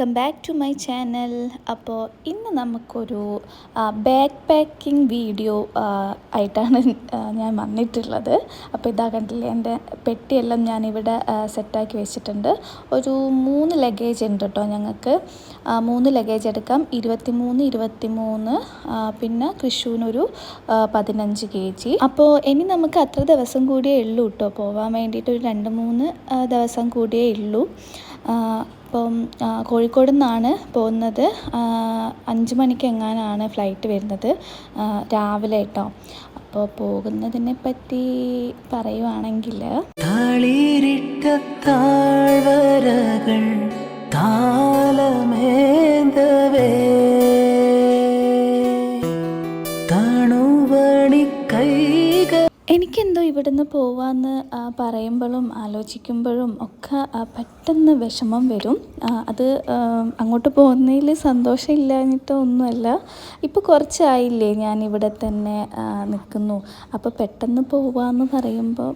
Welcome back to my channel. അപ്പോൾ ഇന്ന് നമുക്കൊരു ബാക്ക് പാക്കിംഗ് വീഡിയോ ആയിട്ടാണ് ഞാൻ വന്നിട്ടുള്ളത്. അപ്പോൾ ഇതാ കണ്ടില്ലേ എന്റെ പെട്ടിയെല്ലാം ഞാനിവിടെ സെറ്റാക്കി വെച്ചിട്ടുണ്ട്. ഒരു മൂന്ന് ലഗേജ് ഉണ്ട് കേട്ടോ ഞങ്ങൾക്ക്. മൂന്ന് ലഗേജ് എടുക്കാം. ഇരുപത്തി മൂന്ന് ഇരുപത്തി മൂന്ന് പിന്നെ കൃഷൂനൊരു ആ, പതിനഞ്ച് കെ ജി. അപ്പോൾ ഇനി നമുക്ക് അത്ര ദിവസം കൂടിയേ ഉള്ളൂ കേട്ടോ പോകാൻ വേണ്ടിയിട്ട് ഒരു രണ്ട് മൂന്ന് ദിവസം കൂടിയേ ഉള്ളൂ. അപ്പം കോഴിക്കോട് നിന്നാണ് പോകുന്നത് അഞ്ച് മണിക്ക് എങ്ങാനാണ് ഫ്ലൈറ്റ് വരുന്നത്. രാവിലെ കേട്ടോ അപ്പോൾ പോകുന്നതിനെ പറ്റി പറയുവാണെങ്കിൽ തളിരിട്ട എനിക്കെന്തോ ഇവിടുന്ന് പോവാന്ന് പറയുമ്പോഴും ആലോചിക്കുമ്പോഴും ഒക്കെ പെട്ടെന്ന് വിഷമം വരും. അത് അങ്ങോട്ട് പോകുന്നതിൽ സന്തോഷമില്ലാഞ്ഞിട്ടോ ഒന്നുമല്ല. ഇപ്പോൾ കുറച്ചായില്ലേ ഞാൻ ഇവിടെ തന്നെ നിൽക്കുന്നു. അപ്പോൾ പെട്ടെന്ന് പോവാന്ന് പറയുമ്പോൾ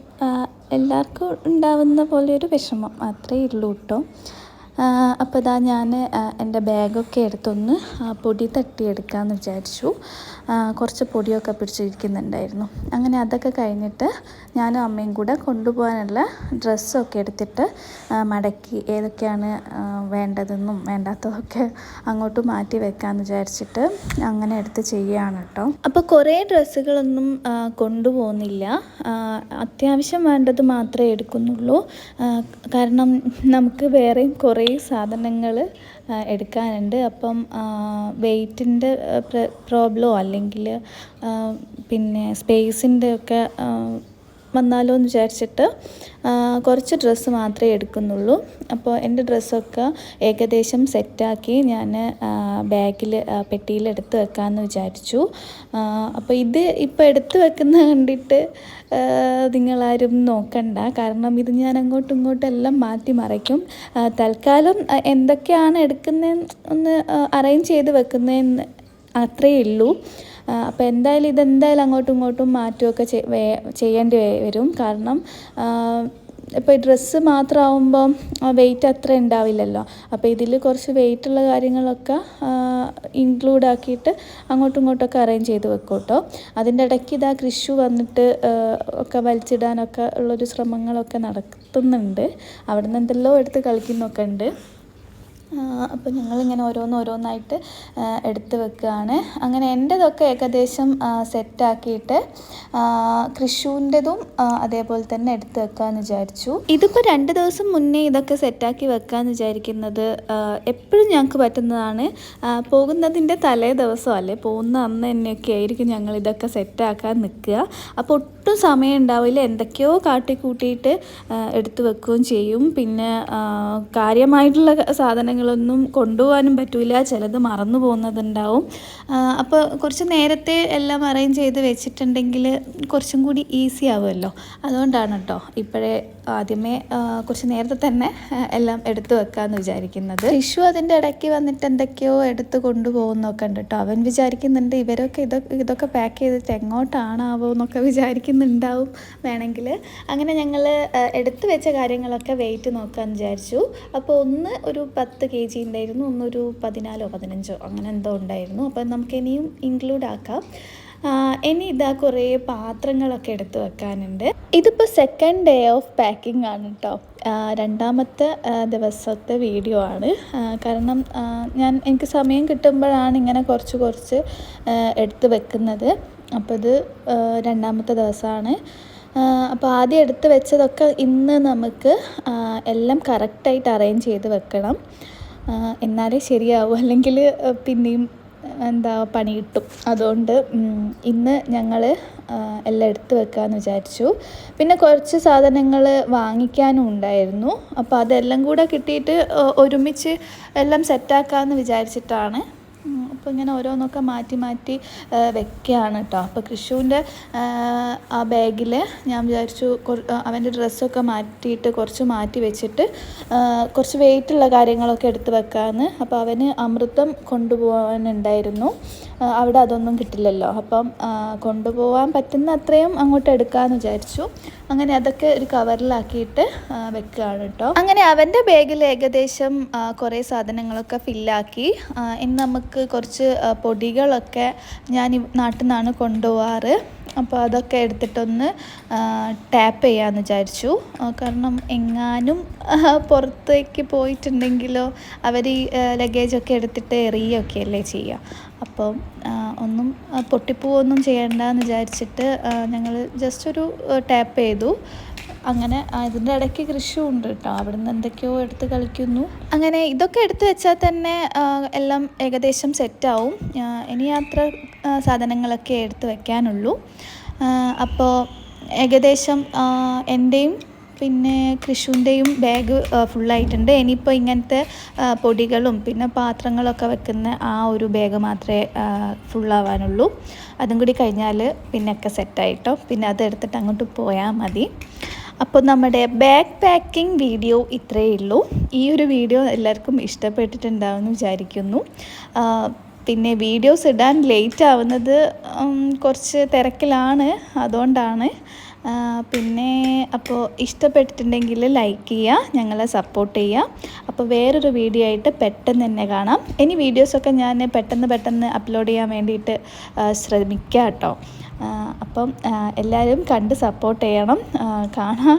എല്ലാവർക്കും ഉണ്ടാവുന്ന പോലെ ഒരു വിഷമം. അത്രയേ ഉള്ളൂ കേട്ടോ അപ്പോൾ ഇതാ ഞാൻ എന്റെ ബാഗൊക്കെ എടുത്തൊന്ന് പൊടി തട്ടിയെടുക്കാമെന്ന് വിചാരിച്ചു. കുറച്ച് പൊടിയൊക്കെ പിടിച്ചിരിക്കുന്നുണ്ടായിരുന്നു. അങ്ങനെ അതൊക്കെ കഴിഞ്ഞിട്ട് ഞാനും അമ്മയും കൂടെ കൊണ്ടുപോകാനുള്ള ഡ്രസ്സൊക്കെ എടുത്തിട്ട് മടക്കി ഏതൊക്കെയാണ് വേണ്ടതെന്നും വേണ്ടാത്തതൊക്കെ അങ്ങോട്ട് മാറ്റി വെക്കാമെന്ന് വിചാരിച്ചിട്ട് അങ്ങനെ എടുത്ത് ചെയ്യുകയാണ് കേട്ടോ. അപ്പോൾ കുറേ ഡ്രസ്സുകളൊന്നും കൊണ്ടുപോകുന്നില്ല. അത്യാവശ്യം വേണ്ടത് മാത്രമേ എടുക്കുന്നുള്ളൂ. കാരണം നമുക്ക് വേറെയും കുറേ സാധനങ്ങൾ എടുക്കാനുണ്ട്. അപ്പം വെയ്റ്റിന്റെ പ്രോബ്ലോ അല്ലെങ്കിൽ പിന്നെ സ്പേസിന്റെ ഒക്കെ വന്നാലോ എന്ന് വിചാരിച്ചിട്ട് കുറച്ച് ഡ്രസ്സ് മാത്രമേ എടുക്കുന്നുള്ളൂ. അപ്പോൾ എന്റെ ഡ്രസ്സൊക്കെ ഏകദേശം സെറ്റാക്കി ഞാൻ ബാഗിൽ പെട്ടിയിൽ എടുത്ത് വെക്കാമെന്ന് വിചാരിച്ചു. അപ്പോൾ ഇത് ഇപ്പോൾ എടുത്ത് വെക്കുന്ന കണ്ടിട്ട് നിങ്ങളാരും നോക്കണ്ട. കാരണം ഇത് ഞാൻ അങ്ങോട്ടും ഇങ്ങോട്ടും എല്ലാം മാറ്റി മറയ്ക്കും തൽക്കാലം എന്തൊക്കെയാണ് എടുക്കുന്നതെന്ന് ഒന്ന് അറേഞ്ച് ചെയ്ത് വെക്കുന്നതെന്ന് അത്രയേ ഉള്ളൂ. അപ്പോൾ എന്തായാലും ഇതെന്തായാലും അങ്ങോട്ടും ഇങ്ങോട്ടും മാറ്റുമൊക്കെ ചെയ്- ചെയ്യേണ്ടി വരും. കാരണം ഇപ്പോൾ ഡ്രസ്സ് മാത്രമാവുമ്പം വെയിറ്റ് അത്ര ഉണ്ടാവില്ലല്ലോ അപ്പോൾ ഇതിൽ കുറച്ച് വെയിറ്റ് ഉള്ള കാര്യങ്ങളൊക്കെ ഇൻക്ലൂഡ് ആക്കിയിട്ട് അങ്ങോട്ടും ഇങ്ങോട്ടൊക്കെ അറേഞ്ച് ചെയ്ത് വെക്കും കേട്ടോ അതിന്റെ ഇടയ്ക്ക് ഇതാ കൃഷി വന്നിട്ട് ഒക്കെ വലിച്ചിടാനൊക്കെ ഉള്ളൊരു ശ്രമങ്ങളൊക്കെ നടത്തുന്നുണ്ട്. അവിടെ നിന്ന് എന്തെല്ലോ എടുത്ത് കളിക്കുന്നൊക്കെ ഉണ്ട്. അപ്പോൾ ഞങ്ങളിങ്ങനെ ഓരോന്ന് ഓരോന്നായിട്ട് എടുത്ത് വെക്കുകയാണ് അങ്ങനെ എന്റെതൊക്കെ ഏകദേശം സെറ്റാക്കിയിട്ട് കൃഷൂന്റെതും അതേപോലെ തന്നെ എടുത്ത് വെക്കാമെന്ന് വിചാരിച്ചു. ഇതിപ്പോൾ രണ്ട് ദിവസം മുന്നേ ഇതൊക്കെ സെറ്റാക്കി വെക്കാമെന്ന് വിചാരിക്കുന്നത് എപ്പോഴും ഞങ്ങൾക്ക് പറ്റുന്നതാണ്. പോകുന്നതിന്റെ തലേ ദിവസം അല്ലേ? പോകുന്ന അന്ന് തന്നെയൊക്കെ ആയിരിക്കും ഞങ്ങൾ ഇതൊക്കെ സെറ്റാക്കാൻ നിൽക്കുക അപ്പോൾ ഒട്ടും സമയം ഉണ്ടാവില്ല. എന്തൊക്കെയോ കാട്ടിക്കൂട്ടിയിട്ട് എടുത്തു വെക്കുകയും ചെയ്യും. പിന്നെ കാര്യമായിട്ടുള്ള സാധനങ്ങളൊന്നും കൊണ്ടുപോകാനും പറ്റില്ല ചിലത് മറന്നു പോകുന്നതുണ്ടാവും. അപ്പോൾ കുറച്ച് നേരത്തെ എല്ലാം അറേഞ്ച് ചെയ്ത് വെച്ചിട്ടുണ്ടെങ്കിൽ കുറച്ചും കൂടി ഈസി ആവുമല്ലോ. അതുകൊണ്ടാണ് കേട്ടോ ഇപ്പോഴേ ആദ്യമേ കുറച്ച് നേരത്തെ തന്നെ എല്ലാം എടുത്തു വെക്കാമെന്ന് വിചാരിക്കുന്നത്. വിഷു അതിന്റെ ഇടയ്ക്ക് വന്നിട്ട് എന്തൊക്കെയോ എടുത്ത് കൊണ്ടുപോകുന്നൊക്കെ ഉണ്ട് കേട്ടോ അവൻ വിചാരിക്കുന്നുണ്ട് ഇവരൊക്കെ ഇതൊക്കെ ഇതൊക്കെ പാക്ക് ചെയ്തിട്ട് എങ്ങോട്ടാണാവോ എന്നൊക്കെ വിചാരിക്കുന്നുണ്ടാവും വേണമെങ്കിൽ. അങ്ങനെ ഞങ്ങൾ എടുത്തു വെച്ച കാര്യങ്ങളൊക്കെ വെയിറ്റ് നോക്കാൻ വിചാരിച്ചു. അപ്പോൾ ഒന്ന് ഒരു പത്ത് കെ ജി ഉണ്ടായിരുന്നു ഒന്നൊരു പതിനാലോ പതിനഞ്ചോ അങ്ങനെ എന്തോ ഉണ്ടായിരുന്നു. അപ്പോൾ നമുക്ക് ഇനിയും ഇൻക്ലൂഡ് ആക്കാം. ഇനി ഇതാ കുറേ പാത്രങ്ങളൊക്കെ എടുത്തു വെക്കാനുണ്ട്. ഇതിപ്പോൾ സെക്കൻഡ് ഡേ ഓഫ് പാക്കിംഗ് ആണ് കേട്ടോ രണ്ടാമത്തെ ദിവസത്തെ വീഡിയോ ആണ്. കാരണം ഞാൻ എനിക്ക് സമയം കിട്ടുമ്പോഴാണ് ഇങ്ങനെ കുറച്ച് കുറച്ച് എടുത്ത് വെക്കുന്നത്. അപ്പോൾ ഇത് രണ്ടാമത്തെ ദിവസമാണ് അപ്പോൾ ആദ്യം എടുത്ത് വെച്ചതൊക്കെ ഇന്ന് നമുക്ക് എല്ലാം കറക്റ്റായിട്ട് അറേഞ്ച് ചെയ്ത് വെക്കണം. എന്നാലേ ശരിയാവൂ. അല്ലെങ്കിൽ പിന്നെയും എന്താ പണി കിട്ടും. അതുകൊണ്ട് ഇന്ന് ഞങ്ങൾ എല്ലാം എടുത്ത് വെക്കാമെന്ന് വിചാരിച്ചു. പിന്നെ കുറച്ച് സാധനങ്ങൾ വാങ്ങിക്കാനും ഉണ്ടായിരുന്നു. അപ്പോൾ അതെല്ലാം കൂടെ കിട്ടിയിട്ട് ഒരുമിച്ച് എല്ലാം സെറ്റാക്കാമെന്ന് വിചാരിച്ചിട്ടാണ്. അപ്പോൾ ഇങ്ങനെ ഓരോന്നൊക്കെ മാറ്റി മാറ്റി വെക്കുകയാണ് കേട്ടോ അപ്പോൾ കൃഷുവിന്റെ ആ ബാഗിൽ ഞാൻ വിചാരിച്ചു അവന്റെ ഡ്രസ്സൊക്കെ മാറ്റിയിട്ട് കുറച്ച് മാറ്റി വെച്ചിട്ട് കുറച്ച് വെയിറ്റുള്ള കാര്യങ്ങളൊക്കെ എടുത്ത് വെക്കാമെന്ന് അപ്പോൾ അവന് അമൃതം കൊണ്ടുപോകാനുണ്ടായിരുന്നു. അവിടെ അതൊന്നും കിട്ടില്ലല്ലോ. അപ്പം കൊണ്ടുപോകാൻ പറ്റുന്ന അത്രയും അങ്ങോട്ട് എടുക്കാമെന്ന് വിചാരിച്ചു. അങ്ങനെ അതൊക്കെ ഒരു കവറിലാക്കിയിട്ട് വെക്കുകയാണ് കേട്ടോ അങ്ങനെ അവന്റെ ബാഗിൽ ഏകദേശം കുറേ സാധനങ്ങളൊക്കെ ഫില്ലാക്കി ഇന്ന് ഇനി നമുക്ക് കുറച്ച് ആ, പൊടികളൊക്കെ ഞാൻ നാട്ടിൽ നിന്നാണ് കൊണ്ടുപോവാറ്. അപ്പോൾ അതൊക്കെ എടുത്തിട്ടൊന്ന് ടാപ്പ് ചെയ്യാമെന്ന് വിചാരിച്ചു. കാരണം എങ്ങാനും പുറത്തേക്ക് പോയിട്ടുണ്ടെങ്കിലോ അവർ ഈ ലഗേജൊക്കെ എടുത്തിട്ട് എറിയുകയൊക്കെ അല്ലേ ചെയ്യുക അപ്പോൾ ഒന്നും പൊട്ടിപ്പോവൊന്നും ചെയ്യണ്ടെന്ന് വിചാരിച്ചിട്ട് ഞങ്ങൾ ജസ്റ്റ് ഒരു ടാപ്പ് ചെയ്തു. അങ്ങനെ ഇതിന്റെ ഇടയ്ക്ക് കൃഷി ഉണ്ട് കേട്ടോ. അവിടെ നിന്ന് എന്തൊക്കെയോ എടുത്ത് കളിക്കുന്നു. അങ്ങനെ ഇതൊക്കെ എടുത്തു വെച്ചാൽ തന്നെ എല്ലാം ഏകദേശം സെറ്റാവും. ഇനി അത്ര സാധനങ്ങളൊക്കെ എടുത്ത് വെക്കാനുള്ളൂ. അപ്പോൾ ഏകദേശം എന്റെയും പിന്നെ കൃഷുവിന്റെയും ബാഗ് ഫുള്ളായിട്ടുണ്ട് ഇനിയിപ്പോൾ ഇങ്ങനത്തെ പൊടികളും പിന്നെ പാത്രങ്ങളൊക്കെ വെക്കുന്ന ആ ഒരു ബാഗ് മാത്രമേ ഫുള്ളാവാനുള്ളൂ അതും കൂടി കഴിഞ്ഞാൽ പിന്നെയൊക്കെ സെറ്റായിട്ടോ പിന്നെ അതെടുത്തിട്ട് അങ്ങോട്ട് പോയാൽ മതി. അപ്പോൾ നമ്മുടെ ബാക്ക് പാക്കിംഗ് വീഡിയോ ഇത്രയേ ഉള്ളൂ. ഈ ഒരു വീഡിയോ എല്ലാവർക്കും ഇഷ്ടപ്പെട്ടിട്ടുണ്ടാവുമെന്ന് വിചാരിക്കുന്നു. പിന്നെ വീഡിയോസ് ഇടാൻ ലേറ്റ് ആവുന്നത് കുറച്ച് തിരക്കിലാണ്. അതുകൊണ്ടാണ് പിന്നെ അപ്പോൾ ഇഷ്ടപ്പെട്ടിട്ടുണ്ടെങ്കിൽ ലൈക്ക് ചെയ്യുക ഞങ്ങളെ സപ്പോർട്ട് ചെയ്യുക അപ്പോൾ വേറൊരു വീഡിയോ ആയിട്ട് പെട്ടെന്ന് തന്നെ കാണാം. ഇനി വീഡിയോസൊക്കെ ഞാൻ പെട്ടെന്ന് പെട്ടെന്ന് അപ്ലോഡ് ചെയ്യാൻ വേണ്ടിയിട്ട് ശ്രമിക്കുക ശ്രമിക്കാം കേട്ടോ അപ്പം എല്ലാവരും കണ്ട് സപ്പോർട്ട് ചെയ്യണം. കാണാൻ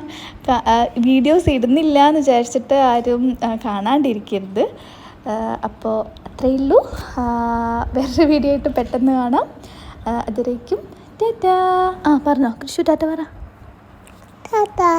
വീഡിയോസ് ഇടുന്നില്ല എന്ന് വിചാരിച്ചിട്ട് ആരും കാണാണ്ടിരിക്കരുത്. അപ്പോൾ അത്രയേ ഉള്ളൂ. വേറൊരു വീഡിയോ ആയിട്ട് പെട്ടെന്ന് കാണാം. അതിലേക്കും ടാറ്റാ. ആ പറഞ്ഞോ കൃഷി ടാറ്റ പറ. ടാറ്റാ